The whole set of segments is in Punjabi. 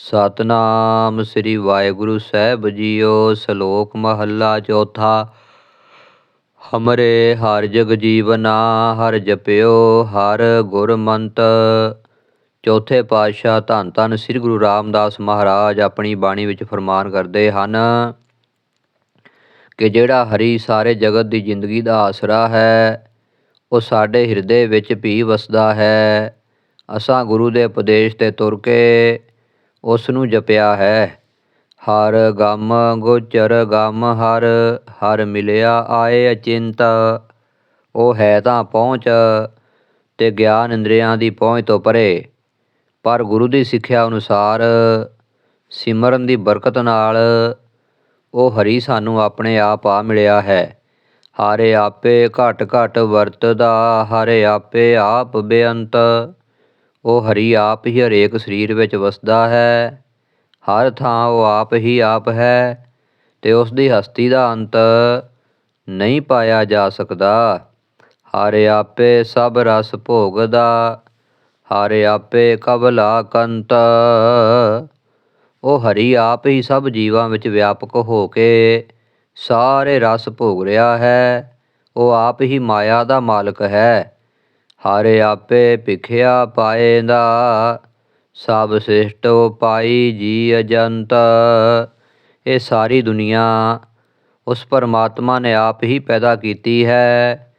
ਸਤਨਾਮ ਸ੍ਰੀ ਵਾਹਿਗੁਰੂ ਸਾਹਿਬ ਜੀਓ, ਸ਼ਲੋਕ ਮਹੱਲਾ ਚੌਥਾ। ਹਮਰੇ ਹਰ ਜਗ ਜੀਵਨਾ, ਹਰ ਜਪਿਓ, ਹਰ ਗੁਰਮੰਤ। ਚੌਥੇ ਪਾਤਸ਼ਾਹ ਧੰਨ ਧੰਨ ਸ੍ਰੀ ਗੁਰੂ ਰਾਮਦਾਸ ਮਹਾਰਾਜ ਆਪਣੀ ਬਾਣੀ ਵਿੱਚ ਫਰਮਾਨ ਕਰਦੇ ਹਨ ਕਿ ਜਿਹੜਾ ਹਰੀ ਸਾਰੇ ਜਗਤ ਦੀ ਜ਼ਿੰਦਗੀ ਦਾ ਆਸਰਾ ਹੈ, ਉਹ ਸਾਡੇ ਹਿਰਦੇ ਵਿੱਚ ਵੀ ਵਸਦਾ ਹੈ। ਅਸਾਂ ਗੁਰੂ ਦੇ ਉਪਦੇਸ਼ ਤੇ ਤੁਰ ਕੇ ਉਸ ਨੂੰ ਜਪਿਆ ਹੈ। ਹਰ ਗਮ ਗੋਚਰ ਗਮ ਹਰ ਹਰ ਮਿਲਿਆ ਆਏ ਅਚਿੰਤ। ਉਹ ਹੈ ਤਾਂ ਪਹੁੰਚ ਤੇ ਗਿਆਨ ਇੰਦਰੀਆਂ ਦੀ ਪਹੁੰਚ ਤੋਂ ਪਰੇ। ਪਰ ਗੁਰੂ ਦੀ ਸਿੱਖਿਆ ਅਨੁਸਾਰ ਸਿਮਰਨ ਦੀ ਬਰਕਤ ਨਾਲ ਉਹ ਹਰੀ ਸਾਨੂੰ ਆਪਣੇ ਆਪ ਆ ਮਿਲਿਆ ਹੈ। ਹਰੇ ਆਪੇ ਘਟ ਘਟ ਵਰਤਦਾ, ਹਰੇ ਆਪੇ ਆਪ ਬੇਅੰਤ। ਉਹ ਹਰੀ ਆਪ ਹੀ ਹਰੇਕ ਸਰੀਰ ਵਿੱਚ ਵਸਦਾ ਹੈ। ਹਰ ਥਾਂ ਉਹ ਆਪ ਹੀ ਆਪ ਹੈ ਤੇ ਉਸ ਦੀ ਹਸਤੀ ਦਾ ਅੰਤ ਨਹੀਂ ਪਾਇਆ ਜਾ ਸਕਦਾ। ਹਰ ਆਪੇ ਸਭ ਰਸ ਭੋਗਦਾ, ਹਰ ਆਪੇ ਕਬਲਾ ਕੰਤ ਉਹ ਹਰੀ ਆਪ ਹੀ ਸਭ ਜੀਵਾਂ ਵਿੱਚ ਵਿਆਪਕ ਹੋ ਕੇ ਸਾਰੇ ਰਸ ਭੋਗ ਰਿਹਾ ਹੈ। ਉਹ ਆਪ ਹੀ ਮਾਇਆ ਦਾ ਮਾਲਕ ਹੈ। ਹਰ ਆਪੇ ਭਿਖਿਆ ਪਾਏਂਦਾ, ਸਭ ਸਿਸ਼ਟ ਪਾਈ ਜੀ ਅਜੰਤ। ਇਹ ਸਾਰੀ ਦੁਨੀਆ ਉਸ ਪਰਮਾਤਮਾ ਨੇ ਆਪ ਹੀ ਪੈਦਾ ਕੀਤੀ ਹੈ।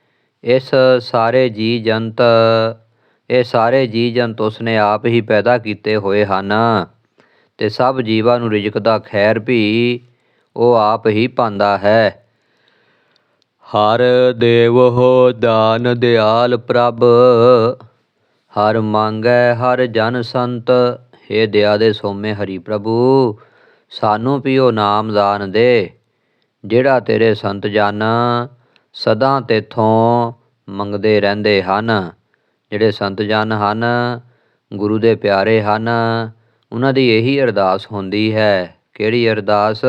ਇਸ ਸਾਰੇ ਜੀ ਜੰਤ ਇਹ ਸਾਰੇ ਜੀ ਜੰਤ ਉਸ ਨੇ ਆਪ ਹੀ ਪੈਦਾ ਕੀਤੇ ਹੋਏ ਹਨ। ਤੇ ਸਭ ਜੀਵਾਂ ਨੂੰ ਰਿਜ਼ਕ ਦਾ ਖੈਰ ਵੀ ਉਹ ਆਪ ਹੀ ਪਾਉਂਦਾ ਹੈ। ਹਰ ਦੇਵ ਹੋ ਦਾਨ ਦਿਆਲ ਪ੍ਰਭ, ਹਰ ਮੰਗੈ ਹਰ ਜਨ ਸੰਤ हे ਦਇਆ ਦੇ ਸੋਮੇ ਹਰੀ ਪ੍ਰਭੂ, ਸਾਨੂੰ ਪਿਓ ਉਹ ਨਾਮ ਦਾਨ ਦੇ, ਜਿਹੜਾ ਤੇਰੇ ਸੰਤ ਜਨ ਸਦਾ ਤੇਥੋਂ ਮੰਗਦੇ ਰਹਿੰਦੇ ਹਨ। ਜਿਹੜੇ ਸੰਤ ਜਨ ਹਨ, ਗੁਰੂ ਦੇ ਪਿਆਰੇ ਹਨ, ਉਹਨਾਂ ਦੀ ਇਹੀ ਅਰਦਾਸ ਹੁੰਦੀ ਹੈ। ਕਿਹੜੀ ਅਰਦਾਸ?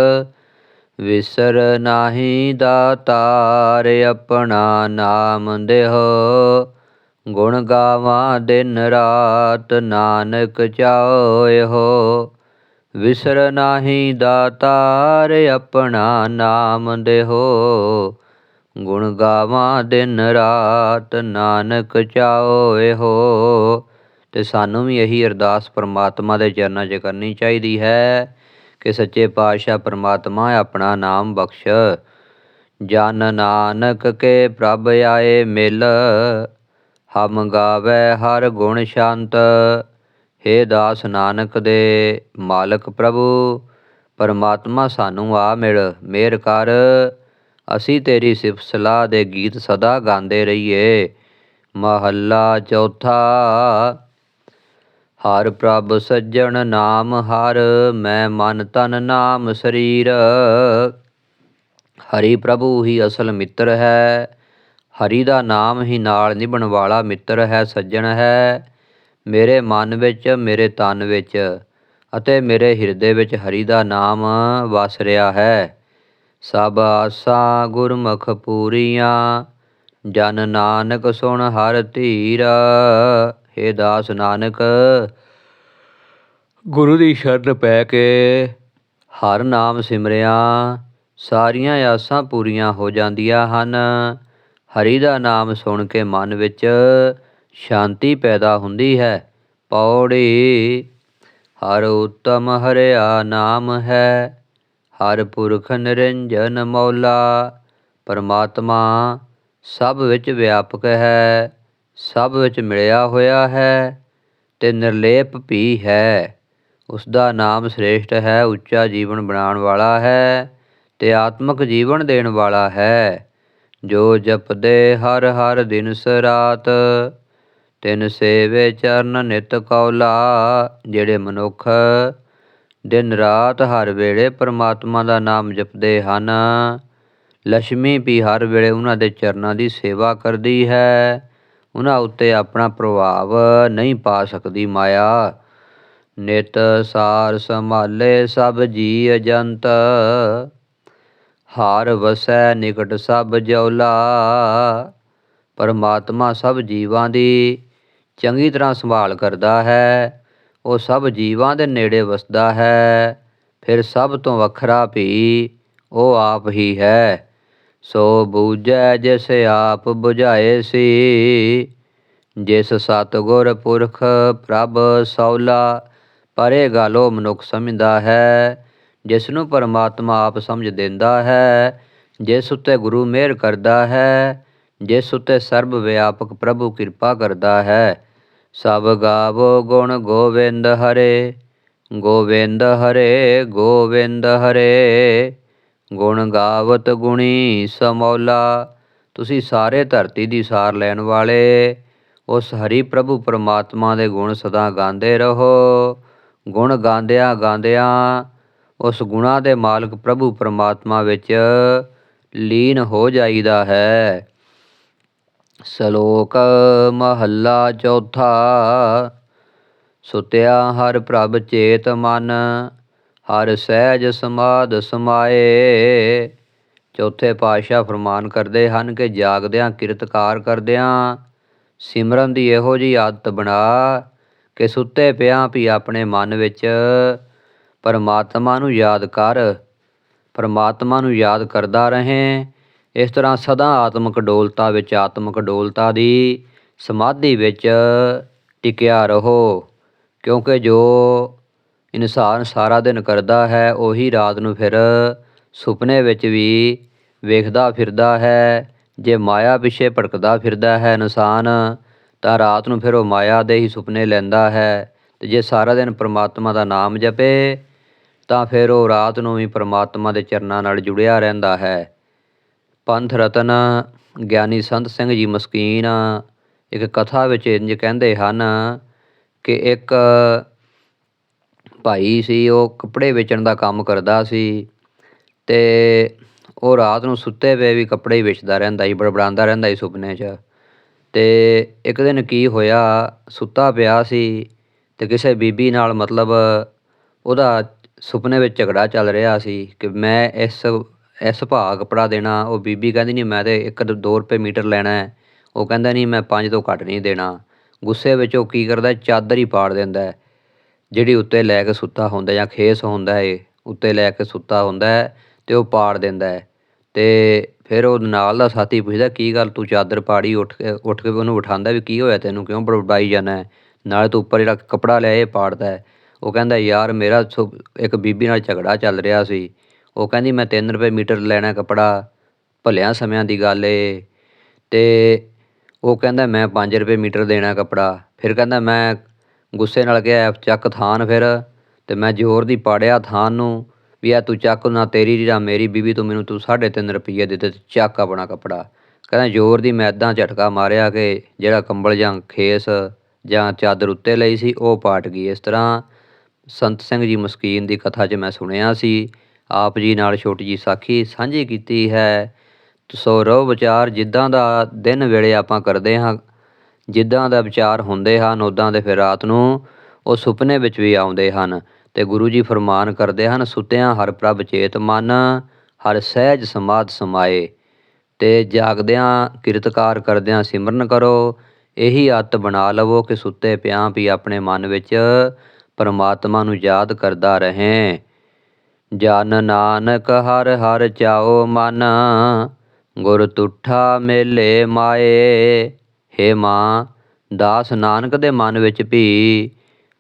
ਵਿਸਰ ਨਾਹੀ ਦਾਤਾਰ ਆਪਣਾ ਨਾਮ ਦੇਹੋ। ਗੁਣ ਗਾਵਾਂ ਦਿਨ ਰਾਤ, ਨਾਨਕ ਚਾਓਏ ਹੋ ਵਿਸਰ ਨਾਹੀ ਦਾਤਾਰ ਆਪਣਾ ਨਾਮ ਦੇਹੋ। ਗੁਣ ਗਾਵਾਂ ਦਿਨ ਰਾਤ, ਨਾਨਕ ਚਾਓਏ ਹੋ ਤੇ ਸਾਨੂੰ ਵੀ ਇਹੀ ਅਰਦਾਸ ਪ੍ਰਮਾਤਮਾ ਦੇ ਚਰਨਾਂ 'ਚ ਕਰਨੀ ਚਾਹੀਦੀ ਹੈ। ਕਿ ਸੱਚੇ ਪਾਤਸ਼ਾਹ ਪ੍ਰਮਾਤਮਾ ਆਪਣਾ ਨਾਮ ਬਖਸ਼। ਜਨ ਨਾਨਕ ਕੇ ਪ੍ਰਭ ਆਏ ਮਿਲ, ਹਮ ਗਾਵੇ ਹਰ ਗੁਣ ਸ਼ਾਂਤ। हे ਦਾਸ ਨਾਨਕ ਦੇ ਮਾਲਕ ਪ੍ਰਭੂ, ਪਰਮਾਤਮਾ ਸਾਨੂੰ ਆ ਮਿਲ ਮੇਰ ਕਰ। ਅਸੀਂ ਤੇਰੀ ਸਿਫਤ ਸਲਾਹ ਦੇ ਗੀਤ ਸਦਾ ਗਾਉਂਦੇ ਰਹੀਏ। ਮਹੱਲਾ ਚੌਥਾ ਹਰ ਪ੍ਰਭ ਸੱਜਣ ਨਾਮ, ਹਰ ਮੈਂ ਮਨ ਤਨ ਨਾਮ ਸਰੀਰ। ਹਰੀ ਪ੍ਰਭੂ ਹੀ ਅਸਲ ਮਿੱਤਰ ਹੈ। ਹਰੀ ਦਾ ਨਾਮ ਹੀ ਨਾਲ ਨਿਭਣ ਵਾਲਾ ਮਿੱਤਰ ਹੈ, ਸੱਜਣ ਹੈ। ਮੇਰੇ ਮਨ ਵਿੱਚ, ਮੇਰੇ ਤਨ ਵਿੱਚ ਅਤੇ ਮੇਰੇ ਹਿਰਦੇ ਵਿੱਚ ਹਰੀ ਦਾ ਨਾਮ ਵਸ ਰਿਹਾ ਹੈ। ਸਭ ਆਸਾਂ ਗੁਰਮੁਖ ਪੂਰੀਆਂ, ਜਨ ਨਾਨਕ ਸੁਣ ਹਰ ਧੀਰਾ। हे ਦਾਸ ਨਾਨਕ, ਗੁਰੂ ਦੀ ਸ਼ਰਨ ਪੈ ਕੇ ਹਰ ਨਾਮ ਸਿਮਰਿਆ, ਸਾਰੀਆਂ ਆਸਾਂ ਪੂਰੀਆਂ ਹੋ ਜਾਂਦੀਆਂ ਹਨ। ਹਰੀ ਦਾ ਨਾਮ ਸੁਣ ਕੇ ਮਨ ਵਿੱਚ ਸ਼ਾਂਤੀ ਪੈਦਾ ਹੁੰਦੀ ਹੈ। ਪੌੜੀ, ਹਰ ਉਤਮ ਹਰਿਆ ਨਾਮ ਹੈ। ਹਰ ਪੁਰਖ ਨਿਰੰਜਨ ਮੌਲਾ, ਪਰਮਾਤਮਾ ਸਭ ਵਿੱਚ ਵਿਆਪਕ ਹੈ। ਸਭ ਵਿੱਚ ਮਿਲਿਆ ਹੋਇਆ ਹੈ ਤੇ ਨਿਰਲੇਪ ਵੀ ਹੈ। ਉਸ ਦਾ ਨਾਮ ਸ੍ਰੇਸ਼ਟ ਹੈ, ਉੱਚਾ ਜੀਵਨ ਬਣਾਉਣ ਵਾਲਾ ਹੈ ਤੇ ਆਤਮਿਕ ਜੀਵਨ ਦੇਣ ਵਾਲਾ ਹੈ। ਜੋ ਜਪਦੇ ਹਰ ਹਰ ਦਿਨ ਸਰਾਤ, ਤਿਨ ਸੇਵੇ ਚਰਨ ਨਿਤ ਕੌਲਾ, ਜਿਹੜੇ ਮਨੁੱਖ ਦਿਨ ਰਾਤ ਹਰ ਵੇਲੇ ਪਰਮਾਤਮਾ ਦਾ ਨਾਮ ਜਪਦੇ ਹਨ। ਲక్ష్ਮੀ ਵੀ ਹਰ ਵੇਲੇ ਉਹਨਾਂ ਦੇ ਚਰਨਾਂ ਦੀ ਸੇਵਾ ਕਰਦੀ ਹੈ। ਉਹਨਾਂ ਉੱਤੇ ਆਪਣਾ ਪ੍ਰਭਾਵ ਨਹੀਂ ਪਾ ਸਕਦੀ ਮਾਇਆ। ਨਿਤ ਸਾਰ ਸੰਭਾਲੇ ਸਭ ਜੀ ਅਜੰਤ ਹਾਰ ਵਸੈ ਨਿਕਟ ਸਭ ਜਉਲਾ। ਪਰਮਾਤਮਾ ਸਭ ਜੀਵਾਂ ਦੀ ਚੰਗੀ ਤਰ੍ਹਾਂ ਸੰਭਾਲ ਕਰਦਾ ਹੈ, ਉਹ ਸਭ ਜੀਵਾਂ ਦੇ ਨੇੜੇ ਵਸਦਾ ਹੈ, ਫਿਰ ਸਭ ਤੋਂ ਵੱਖਰਾ ਵੀ ਉਹ ਆਪ ਹੀ ਹੈ। ਸੋ ਬੂਝੈ ਜਿਸ ਆਪ 부ਝਾਏ ਸੀ, ਜਿਸ ਸਤਿਗੁਰ ਪੁਰਖ ਪ੍ਰਭ ਸੌਲਾ, ਪਰੇ ਗਾਲੋ ਮਨੁੱਖ ਸਮਝਦਾ ਹੈ, ਜਿਸ ਨੂੰ ਪਰਮਾਤਮਾ ਆਪ ਸਮਝ ਦਿੰਦਾ ਹੈ, ਜਿਸ ਉੱਤੇ ਗੁਰੂ ਮਿਹਰ ਕਰਦਾ ਹੈ, ਜਿਸ ਉੱਤੇ ਸਰਬ ਵਿਆਪਕ ਪ੍ਰਭੂ ਕਿਰਪਾ ਕਰਦਾ ਹੈ। ਸਭ ਗਾਵੋ ਗੁਣ ਗੋਬਿੰਦ ਹਰੇ ਗੋਬਿੰਦ ਹਰੇ ਗੋਬਿੰਦ ਹਰੇ। ਗੁਣ ਗਾਵਤ ਗੁਣੀ ਸਮੌਲਾ, ਤੁਸੀਂ ਸਾਰੇ ਧਰਤੀ ਦੀ ਸਾਰ ਲੈਣ ਵਾਲੇ, ਉਸ ਹਰੀ ਪ੍ਰਭੂ ਪਰਮਾਤਮਾ ਦੇ ਗੁਣ ਸਦਾ ਗਾਉਂਦੇ ਰਹੋ। ਗੁਣ ਗਾਉਂਦਿਆਂ ਗਾਉਂਦਿਆਂ ਉਸ ਗੁਣਾ ਦੇ ਮਾਲਕ ਪ੍ਰਭੂ ਪਰਮਾਤਮਾ ਵਿੱਚ ਲੀਨ ਹੋ ਜਾਈਦਾ ਹੈ। ਸ਼ਲੋਕ ਮਹੱਲਾ ਚੌਥਾ, ਸੁਤਿਆ ਹਰ ਪ੍ਰਭ ਚੇਤ ਮਨ ਹਰ ਸਹਿਜ ਸਮਾਦ ਸਮਾਏ। ਚੌਥੇ ਪਾਤਸ਼ਾਹ ਫਰਮਾਨ ਕਰਦੇ ਹਨ ਕਿ ਜਾਗਦਿਆਂ ਕਿਰਤਕਾਰ ਕਰਦਿਆਂ ਸਿਮਰਨ ਦੀ ਇਹੋ ਜੀ ਆਦਤ ਬਣਾ ਕਿ ਸੁੱਤੇ ਪਿਆਂ ਵੀ ਆਪਣੇ ਮਨ ਵਿੱਚ ਪਰਮਾਤਮਾ ਨੂੰ ਯਾਦ ਕਰ, ਪਰਮਾਤਮਾ ਨੂੰ ਯਾਦ ਕਰਦਾ ਰਹੇ। ਇਸ ਤਰ੍ਹਾਂ ਸਦਾ ਆਤਮਿਕ ਡੋਲਤਾ ਵਿੱਚ ਆਤਮਿਕ ਡੋਲਤਾ ਦੀ ਸਮਾਧੀ ਵਿੱਚ ਟਿਕਿਆ ਰਹੋ, ਕਿਉਂਕਿ ਜੋ ਇਨਸਾਨ ਸਾਰਾ ਦਿਨ ਕਰਦਾ ਹੈ, ਉਹੀ ਰਾਤ ਨੂੰ ਫਿਰ ਸੁਪਨੇ ਵਿੱਚ ਵੀ ਵੇਖਦਾ ਫਿਰਦਾ ਹੈ। ਜੇ ਮਾਇਆ ਪਿੱਛੇ ਭਟਕਦਾ ਫਿਰਦਾ ਹੈ ਇਨਸਾਨ, ਤਾਂ ਰਾਤ ਨੂੰ ਫਿਰ ਉਹ ਮਾਇਆ ਦੇ ਹੀ ਸੁਪਨੇ ਲੈਂਦਾ ਹੈ। ਤੇ ਜੇ ਸਾਰਾ ਦਿਨ ਪ੍ਰਮਾਤਮਾ ਦਾ ਨਾਮ ਜਪੇ, ਤਾਂ ਫਿਰ ਉਹ ਰਾਤ ਨੂੰ ਵੀ ਪ੍ਰਮਾਤਮਾ ਦੇ ਚਰਨਾਂ ਨਾਲ ਜੁੜਿਆ ਰਹਿੰਦਾ ਹੈ। ਪੰਥ ਰਤਨ, ਗਿਆਨੀ ਸੰਤ ਸਿੰਘ ਜੀ ਮਸਕੀਨ, ਇੱਕ ਕਥਾ ਵਿੱਚ ਇੰਜ ਕਹਿੰਦੇ ਹਨ ਕਿ ਇੱਕ ਭਾਈ ਸੀ, ਉਹ ਕੱਪੜੇ ਵੇਚਣ ਦਾ ਕੰਮ ਕਰਦਾ ਸੀ ਅਤੇ ਉਹ ਰਾਤ ਨੂੰ ਸੁੱਤੇ ਪਏ ਵੀ ਕੱਪੜੇ ਹੀ ਵੇਚਦਾ ਰਹਿੰਦਾ ਸੀ, ਬੜਬੜਾਉਂਦਾ ਰਹਿੰਦਾ ਸੀ ਸੁਪਨੇ 'ਚ। ਅਤੇ ਇੱਕ ਦਿਨ ਕੀ ਹੋਇਆ, ਸੁੱਤਾ ਪਿਆ ਸੀ ਅਤੇ ਕਿਸੇ ਬੀਬੀ ਨਾਲ ਮਤਲਬ ਉਹਦਾ ਸੁਪਨੇ ਵਿੱਚ ਝਗੜਾ ਚੱਲ ਰਿਹਾ ਸੀ ਕਿ ਮੈਂ ਇਸ ਇਸ ਭਾਅ ਕੱਪੜਾ ਦੇਣਾ, ਉਹ ਬੀਬੀ ਕਹਿੰਦੀ ਨਹੀਂ ਮੈਂ ਤਾਂ ਇੱਕ ਦੋ ਰੁਪਏ ਮੀਟਰ ਲੈਣਾ ਉਹ ਕਹਿੰਦਾ ਨਹੀਂ ਮੈਂ ਪੰਜ ਤੋਂ ਘੱਟ ਨਹੀਂ ਦੇਣਾ। ਗੁੱਸੇ ਵਿੱਚ ਉਹ ਕੀ ਕਰਦਾ, ਚਾਦਰ ਹੀ ਪਾੜ ਦਿੰਦਾ ਜਿਹੜੀ ਉੱਤੇ ਲੈ ਕੇ ਸੁੱਤਾ ਹੁੰਦਾ ਜਾਂ ਖੇਸ ਹੁੰਦਾ ਏ, ਉੱਤੇ ਲੈ ਕੇ ਸੁੱਤਾ ਹੁੰਦਾ ਹੈ ਤੇ ਉਹ ਪਾੜ ਦਿੰਦਾ ਹੈ। ਤੇ ਫਿਰ ਉਹ ਨਾਲ ਦਾ ਸਾਥੀ ਪੁੱਛਦਾ, ਕੀ ਗੱਲ ਤੂੰ ਚਾਦਰ ਪਾੜੀ, ਉੱਠ ਕੇ ਉੱਠ ਕੇ ਉਹਨੂੰ ਉਠਾਉਂਦਾ ਵੀ ਕੀ ਹੋਇਆ ਤੈਨੂੰ? ਕਿਉਂ ਬੜਬੜਾਈ ਜਾਂਦਾ ਨਾਲੇ ਤੂੰ ਉੱਪਰ ਜਿਹੜਾ ਕੱਪੜਾ ਲਿਆ ਇਹ ਪਾੜਦਾ ਉਹ ਕਹਿੰਦਾ, ਯਾਰ ਮੇਰਾ ਸੁ- ਇੱਕ ਬੀਬੀ ਨਾਲ ਝਗੜਾ ਚੱਲ ਰਿਹਾ ਸੀ। ਉਹ ਕਹਿੰਦੀ, ਮੈਂ ਤਿੰਨ ਰੁਪਏ ਮੀਟਰ ਲੈਣਾ ਕੱਪੜਾ, ਭਲਿਆਂ ਸਮਿਆਂ ਦੀ ਗੱਲ ਏ। ਅਤੇ ਉਹ ਕਹਿੰਦਾ, ਮੈਂ ਪੰਜ ਰੁਪਏ ਮੀਟਰ ਦੇਣਾ ਕੱਪੜਾ। ਫਿਰ ਕਹਿੰਦਾ, ਮੈਂ ਗੁੱਸੇ ਨਾਲ ਕਿਹਾ ਚੱਕ ਥਾਨ ਫਿਰ। ਤੇ ਮੈਂ ਜ਼ੋਰ ਦੀ ਪਾੜਿਆ ਥਾਨ ਨੂੰ ਵੀ ਆ ਤੂੰ ਚੱਕ ਨਾ ਤੇਰੀ ਨਾ ਮੇਰੀ ਬੀਬੀ ਤੂੰ ਮੈਨੂੰ ਤੂੰ 3.5 ਰੁਪਏ ਦੇ ਦੇ, ਤੇ ਚੱਕ ਆਪਣਾ ਕੱਪੜਾ। ਕਹਿੰਦਾ ਜ਼ੋਰ ਦੀ ਮੈਂ ਏਦਾਂ ਝਟਕਾ ਮਾਰਿਆ ਕਿ ਜਿਹੜਾ ਕੰਬਲ ਜਾਂ ਖੇਸ ਜਾਂ ਚਾਦਰ ਉੱਤੇ ਲਈ ਸੀ, ਉਹ ਪਾਟ ਗਈ। ਇਸ ਤਰ੍ਹਾਂ ਸੰਤ ਸਿੰਘ ਜੀ ਮਸਕੀਨ ਦੀ ਕਥਾ 'ਚ ਮੈਂ ਸੁਣਿਆ ਸੀ। ਆਪ ਜੀ ਨਾਲ ਛੋਟੀ ਜੀ ਸਾਖੀ ਸਾਂਝੀ ਕੀਤੀ ਹੈ। ਸੋ ਰੋ ਵਿਚਾਰ ਜਿੱਦਾਂ ਦਾ ਦਿਨ ਵੇਲੇ ਆਪਾਂ ਕਰਦੇ ਹਾਂ ਜਿੱਦਾਂ ਦਾ ਵਿਚਾਰ ਹੁੰਦੇ ਹਨ ਉੱਦਾਂ ਦੇ ਫਿਰ ਰਾਤ ਨੂੰ ਉਹ ਸੁਪਨੇ ਵਿੱਚ ਵੀ ਆਉਂਦੇ ਹਨ। ਅਤੇ ਗੁਰੂ ਜੀ ਫਰਮਾਨ ਕਰਦੇ ਹਨ, ਸੁੱਤਿਆਂ ਹਰ ਪ੍ਰਭ ਚੇਤ ਮਨ, ਹਰ ਸਹਿਜ ਸਮਾਧ ਸਮਾਏ। ਅਤੇ ਜਾਗਦਿਆਂ ਕਿਰਤਕਾਰ ਕਰਦਿਆਂ ਸਿਮਰਨ ਕਰੋ। ਇਹੀ ਆਦਤ ਬਣਾ ਲਵੋ ਕਿ ਸੁੱਤੇ ਪਿਆਂ ਵੀ ਆਪਣੇ ਮਨ ਵਿੱਚ ਪਰਮਾਤਮਾ ਨੂੰ ਯਾਦ ਕਰਦਾ ਰਹੇ ਜਨ ਨਾਨਕ ਹਰ ਹਰ ਚਾਓ ਮਨ, ਗੁਰ ਤੁਠਾ ਮੇਲੇ ਮਾਏ। ਹੇ ਮਾਂ, ਦਾਸ ਨਾਨਕ ਦੇ ਮਨ ਵਿੱਚ ਵੀ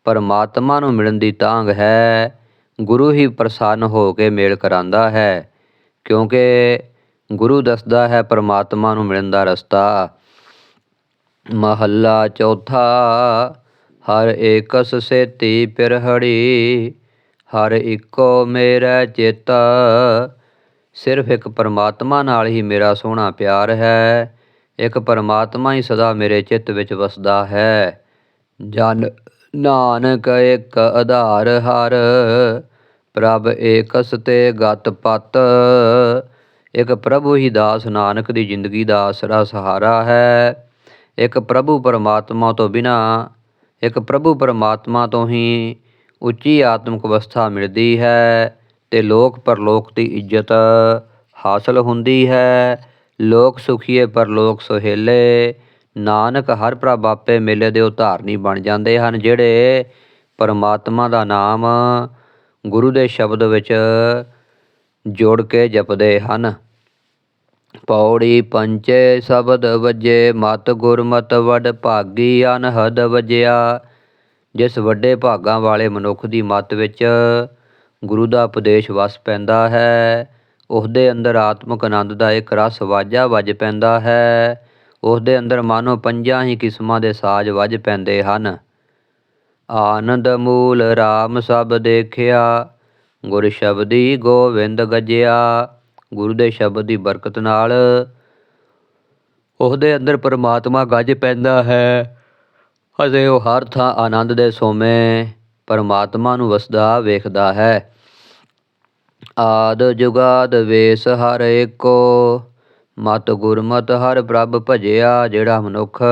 ਪਰਮਾਤਮਾ ਨੂੰ ਮਿਲਣ ਦੀ ਤਾਂਘ ਹੈ। ਗੁਰੂ ਹੀ ਪ੍ਰਸੰਨ ਹੋ ਕੇ ਮੇਲ ਕਰਾਂਦਾ ਹੈ, ਕਿਉਂਕਿ ਗੁਰੂ ਦੱਸਦਾ ਹੈ ਪਰਮਾਤਮਾ ਨੂੰ ਮਿਲਣ ਦਾ ਰਸਤਾ। ਮਹੱਲਾ ਚੌਥਾ, ਹਰ ਏਕਸ ਸੇਤੀ ਪਿਰਹੜੀ, ਹਰ ਇੱਕੋ ਮੇਰਾ ਚਿੱਤ। ਸਿਰਫ ਇੱਕ ਪਰਮਾਤਮਾ ਨਾਲ ਹੀ ਮੇਰਾ ਸੋਹਣਾ ਪਿਆਰ ਹੈ। ਇੱਕ ਪਰਮਾਤਮਾ ਹੀ ਸਦਾ ਮੇਰੇ ਚਿੱਤ ਵਿੱਚ ਵਸਦਾ ਹੈ। ਜਨ ਨਾਨਕ ਇੱਕ ਆਧਾਰ ਹਰ, ਪ੍ਰਭ ਏਕਸ ਤੇ ਗਤ ਪਤ। ਇੱਕ ਪ੍ਰਭੂ ਹੀ ਦਾਸ ਨਾਨਕ ਦੀ ਜ਼ਿੰਦਗੀ ਦਾ ਆਸਰਾ ਸਹਾਰਾ ਹੈ। ਇੱਕ ਪ੍ਰਭੂ ਪਰਮਾਤਮਾ ਤੋਂ ਬਿਨਾ, ਇੱਕ ਪ੍ਰਭੂ ਪਰਮਾਤਮਾ ਤੋਂ ਹੀ ਉੱਚੀ ਆਤਮਿਕ ਅਵਸਥਾ ਮਿਲਦੀ ਹੈ ਤੇ ਲੋਕ ਪਰਲੋਕ ਦੀ ਇੱਜ਼ਤ ਹਾਸਲ ਹੁੰਦੀ ਹੈ। ਲੋਕ ਸੁਖੀਏ ਪਰਲੋਕ ਸੁਹੇਲੇ। ਨਾਨਕ ਹਰ ਪ੍ਰਭ ਆਪੇ ਮੇਲੇ ਦੇ ਉਧਾਰਨੀ ਬਣ ਜਾਂਦੇ ਹਨ, ਜਿਹੜੇ ਪਰਮਾਤਮਾ ਦਾ ਨਾਮ ਗੁਰੂ ਦੇ ਸ਼ਬਦ ਵਿੱਚ ਜੋੜ ਕੇ ਜਪਦੇ ਹਨ। ਪੌੜੀ ਪੰਚੇ ਸ਼ਬਦ ਵਜੇ, ਮਤ ਗੁਰਮਤ ਵਡ ਭਾਗੀ ਅਨਹਦ ਵਜਿਆ। ਜਿਸ ਵੱਡੇ ਭਾਗਾਂ ਵਾਲੇ ਮਨੁੱਖ ਦੀ ਮਤ ਵਿੱਚ ਗੁਰੂ ਦਾ ਉਪਦੇਸ਼ ਵਸ ਪੈਂਦਾ ਹੈ ਉਸਦੇ ਅੰਦਰ ਆਤਮਿਕ ਆਨੰਦ ਦਾ ਇੱਕ ਰਸ ਵਾਜਾ ਵੱਜ ਪੈਂਦਾ ਹੈ। ਉਸਦੇ ਅੰਦਰ ਮਾਨੋ ਪੰਜਾਂ ਹੀ ਕਿਸਮਾਂ ਦੇ ਸਾਜ਼ ਵੱਜ ਪੈਂਦੇ ਹਨ। ਆਨੰਦ ਮੂਲ RAM ਸਭ ਦੇਖਿਆ, ਗੁਰ ਸ਼ਬਦੀ ਗੋਵਿੰਦ ਗਜਿਆ, ਗੁਰੂ ਦੇ ਸ਼ਬਦ ਦੀ ਬਰਕਤ ਨਾਲ। ਉਹਦੇ ਅੰਦਰ ਪਰਮਾਤਮਾ ਗੱਜ ਪੈਂਦਾ ਹੈ। ਅਤੇ ਉਹ ਹਰ ਥਾਂ ਆਨੰਦ ਦੇ ਸੋਮੇ, ਪਰਮਾਤਮਾ ਨੂੰ ਵਸਦਾ ਵੇਖਦਾ ਹੈ। ਆਦ ਜੁਗਾਦ ਵੇਸ ਹਰ ਏਕੋ, ਮਤ ਗੁਰਮਤ ਹਰ ਪ੍ਰਭ ਭਜਿਆ ਜਿਹੜਾ ਮਨੁੱਖ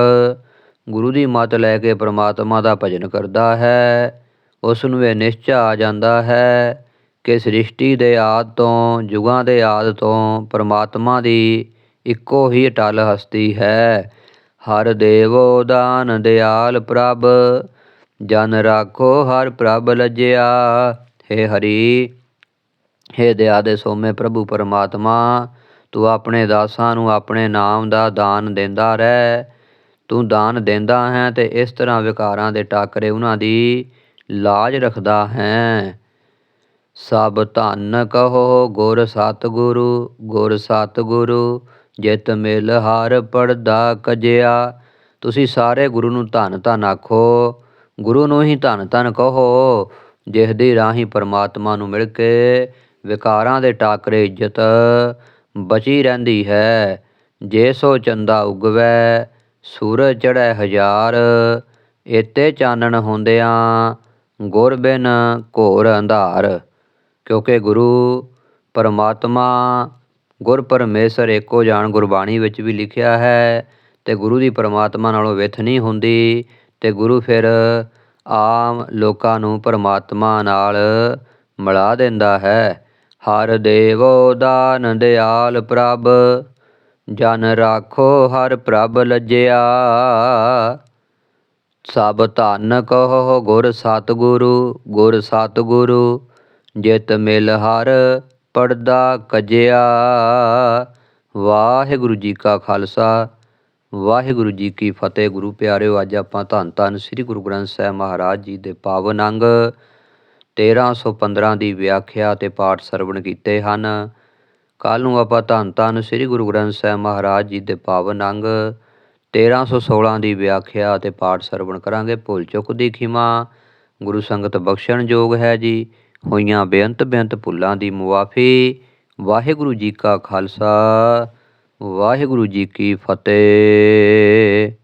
ਗੁਰੂ ਦੀ ਮਤ ਲੈ ਕੇ ਪ੍ਰਮਾਤਮਾ ਦਾ ਭਜਨ ਕਰਦਾ ਹੈ ਉਸ ਨੂੰ ਇਹ ਨਿਸ਼ਚਾ ਆ ਜਾਂਦਾ ਹੈ ਕਿ ਸ੍ਰਿਸ਼ਟੀ ਦੇ ਆਦ ਤੋਂ, ਜੁਗਾਂ ਦੇ ਆਦ ਤੋਂ ਪ੍ਰਮਾਤਮਾ ਦੀ ਇੱਕੋ ਹੀ ਅਟਲ ਹਸਤੀ ਹੈ। ਹਰ ਦੇਵੋ ਦਾਨ ਦਿਆਲ ਪ੍ਰਭ, ਜਨ ਰਾਖੋ ਹਰ ਪ੍ਰਭ ਲਜਿਆ। ਹੇ ਹਰੀ ਹੇ ਦਇਆ ਦੇ ਸੋਮੇ ਪ੍ਰਭੂ ਪਰਮਾਤਮਾ, ਤੂੰ ਆਪਣੇ ਦਾਸਾਂ ਨੂੰ ਆਪਣੇ ਨਾਮ ਦਾ ਦਾਨ ਦਿੰਦਾ ਰਹਿ। ਤੂੰ ਦਾਨ ਦਿੰਦਾ ਹੈ ਤੇ ਇਸ ਤਰ੍ਹਾਂ ਵਿਕਾਰਾਂ ਦੇ ਟਾਕਰੇ ਉਹਨਾਂ ਦੀ ਲਾਜ ਰੱਖਦਾ ਹੈ। ਸਭ ਧੰਨ ਕਹੋ ਗੁਰ ਸਤਿਗੁਰੂ ਗੁਰ ਸਤਿਗੁਰੂ, ਜਿਤ ਮਿਲ ਹਰ ਪੜਦਾ ਕਜਿਆ। ਤੁਸੀਂ ਸਾਰੇ ਗੁਰੂ ਨੂੰ ਧੰਨ ਧੰਨ ਆਖੋ। ਗੁਰੂ ਨੂੰ ਹੀ ਧੰਨ ਧੰਨ ਕਹੋ, ਜਿਸ ਦੀ ਰਾਹੀਂ ਪਰਮਾਤਮਾ ਨੂੰ ਮਿਲ ਕੇ ਵਿਕਾਰਾਂ ਦੇ ਟਾਕਰੇ ਇੱਜ਼ਤ ਬਚੀ ਰਹਿੰਦੀ ਹੈ। ਜੇ ਸੋ ਚੰਦਾ ਉਗਵੈ, ਸੂਰਜ ਚੜ੍ਹੈ ਹਜ਼ਾਰ, ਏਤੇ ਚਾਨਣ ਹੁੰਦਿਆਂ ਗੁਰ ਬਿਨ ਘੋਰ ਅੰਧਾਰ। ਕਿਉਂਕਿ ਗੁਰੂ ਪਰਮਾਤਮਾ ਗੁਰ ਪਰਮੇਸ਼ਰ ਏਕੋ ਜਾਣ ਗੁਰਬਾਣੀ ਵਿੱਚ ਵੀ ਲਿਖਿਆ ਹੈ ਤੇ ਗੁਰੂ ਦੀ ਪਰਮਾਤਮਾ ਨਾਲੋਂ ਵਿਥ ਨਹੀਂ ਹੁੰਦੀ ਤੇ ਗੁਰੂ ਫਿਰ ਆਮ ਲੋਕਾਂ ਨੂੰ ਪਰਮਾਤਮਾ ਨਾਲ ਮਿਲਾ ਦਿੰਦਾ ਹੈ। ਹਰ ਦੇਵੋ ਦਾਨ ਦਿਆਲ ਪ੍ਰਭ, ਜਨ ਰਾਖੋ ਹਰ ਪ੍ਰਭ ਲੱਜਿਆ। ਸਭ ਧੰਨ ਕਹੋ ਗੁਰ ਸਤਿਗੁਰੂ ਗੁਰ ਸਤਿਗੁਰੂ, ਜਿਤ ਮਿਲ ਹਰ ਪੜਦਾ ਕਜਿਆ। ਵਾਹਿਗੁਰੂ ਜੀ ਕਾ ਖਾਲਸਾ, ਵਾਹਿਗੁਰੂ ਜੀ ਕੀ ਫਤਿਹ। ਗੁਰੂ ਪਿਆਰਿਓ, ਅੱਜ ਆਪਾਂ ਧੰਨ ਧੰਨ ਸ੍ਰੀ ਗੁਰੂ ਗ੍ਰੰਥ ਸਾਹਿਬ ਮਹਾਰਾਜ ਜੀ ਦੇ ਪਾਵਨ ਅੰਗ 1315 ਦੀ ਵਿਆਖਿਆ ਤੇ ਪਾਠ ਸਰਵਣ ਕੀਤੇ ਹਨ। ਕੱਲ ਨੂੰ ਆਪਾਂ ਧੰਨ ਧੰਨ ਸ੍ਰੀ ਗੁਰੂ ਗ੍ਰੰਥ ਸਾਹਿਬ ਮਹਾਰਾਜ ਜੀ ਦੇ ਪਾਵਨ ਅੰਗ 1316 ਦੀ ਵਿਆਖਿਆ ਤੇ ਪਾਠ ਸਰਵਣ ਕਰਾਂਗੇ। ਭੁੱਲ ਚੁੱਕ ਦੀ ਖਿਮਾ, ਗੁਰੂ ਸੰਗਤ ਬਖਸ਼ਣ ਯੋਗ ਹੈ ਜੀ। ਹੋਈਆਂ ਬੇਅੰਤ ਬੇਅੰਤ ਭੁੱਲਾਂ ਦੀ ਮੁਆਫੀ, ਵਾਹਿਗੁਰੂ ਜੀ ਕਾ ਖਾਲਸਾ, ਵਾਹਿਗੁਰੂ ਜੀ ਕੀ ਫਤਿਹ।